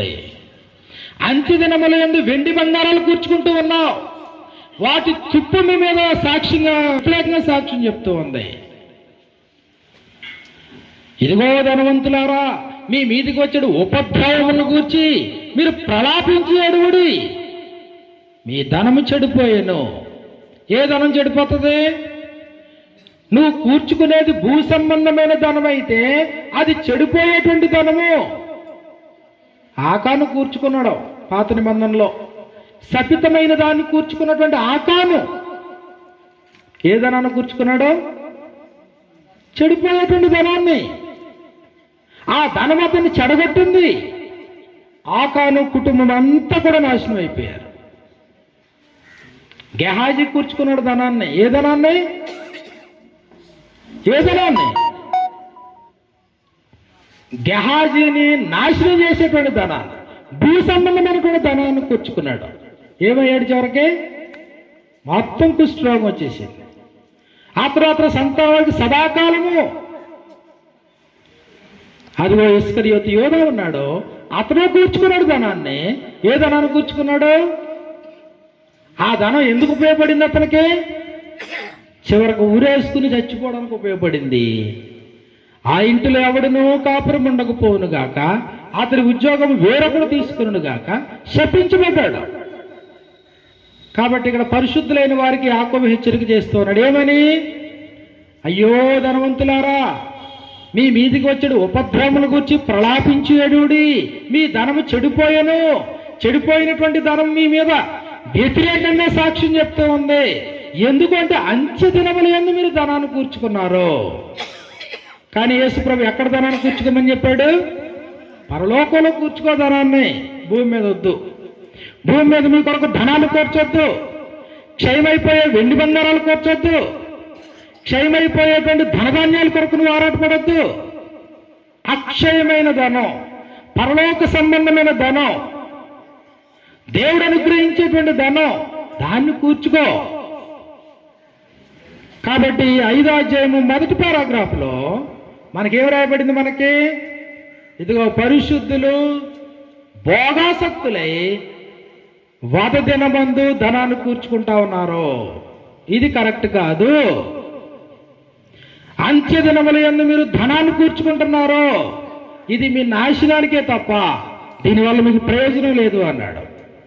ఉన్నాయి అంత్య దినముల ఎందు వెండి బంగారాలు కూర్చుకుంటూ ఉన్నావు. వాటి చుట్టూ మీ మీద సాక్ష్యంగా వ్యతిరేకంగా సాక్ష్యం చెప్తూ ఉంది. ఇదిగో ధనవంతులారా మీ మీదికి వచ్చాడు ఉపద్రవములను గూర్చి మీరు ప్రలాపించి అడుగుడి. మీ ధనము చెడిపోయాను. ఏ ధనం చెడిపోతుంది? నువ్వు కూర్చుకునేది భూ సంబంధమైన ధనం అయితే అది చెడిపోయేటువంటి ధనము. ఆకాను కూర్చుకున్నాడు పాత నిబంధనలో. సపితమైన దాన్ని కూర్చుకున్నటువంటి ఆకాను ఏ ధనాన్ని కూర్చుకున్నాడు? చెడిపోయేటువంటి ధనాన్ని. ఆ ధనం అతన్ని చెడగొట్టింది. ఆకాను కుటుంబం అంతా కూడా నాశనం అయిపోయారు. గెహాజీ కూర్చుకున్నాడు ధనాన్ని. ఏ ధనాన్ని? ఏ ధనాన్ని? గెహాజీని నాశనం చేసేటువంటి ధనాన్ని భూ సంబంధమైనటువంటి ధనాన్ని కూర్చుకున్నాడు ఏమయ్యాడు చివరికి? మొత్తం కుష్ఠరోగం వచ్చేసింది. ఆ తర్వాత సంతానానికి సదాకాలము. అదిగో యువత యోధ ఉన్నాడు. అతనే కూర్చుకున్నాడు ధనాన్ని. ఏ ధనాన్ని కూర్చుకున్నాడు? ఆ ధనం ఎందుకు ఉపయోగపడింది అతనికి? చివరకు ఊరేసుకుని చచ్చిపోవడానికి ఉపయోగపడింది. ఆ ఇంటిలో ఎవడును కాపురం ఉండకపోవును గాక అతని ఉద్యోగం వేరొకడు తీసుకును గాక శపించబడ్డాడు. కాబట్టి ఇక్కడ పరిశుద్ధులైన వారికి ఆకుమ హెచ్చరిక చేస్తున్నాడు ఏమని? అయ్యో ధనవంతులారా మీ మీదికి వచ్చాడు ఉపద్రవముల గురించి ప్రలాపించి ఎడుడి మీ ధనము చెడిపోయాను. చెడిపోయినటువంటి ధనం మీ మీద వ్యతిరేకంగా సాక్ష్యం చెప్తూ ఉంది. ఎందుకంటే అంత్య దినముల ఎందు మీరు ధనాన్ని కూర్చుకున్నారు. కానీ యేసుప్రభు ఎక్కడ ధనాన్ని కూర్చుకోమని చెప్పాడు? పరలోకంలో కూర్చుకో ధనాన్ని. భూమి మీద వద్దు. భూమి మీద మీ కొరకు ధనాలు కూర్చొద్దు. క్షయమైపోయే వెండి బంగారాలు కూర్చొద్దు. క్షయమైపోయేటువంటి ధనధాన్యాల కొరకు నువ్వు ఆరాటపడద్దు. అక్షయమైన ధనం పరలోక సంబంధమైన ధనం దేవుడు అనుగ్రహించేటువంటి ధనం దాన్ని కూర్చుకో. కాబట్టి ఐదో అధ్యాయము మొదటి పారాగ్రాఫ్లో మనకేం రాయబడింది మనకి? ఇదిగో పరిశుద్ధులు భోగాసక్తులై వద దినమందు ధనాన్ని కూర్చుకుంటా ఉన్నారు? ఇది కరెక్ట్ కాదు. అంత్య దినముల మీరు ధనాన్ని కూర్చుకుంటున్నారు? ఇది మీ నాశనానికే తప్ప దీనివల్ల మీకు ప్రయోజనం లేదు అన్నాడు.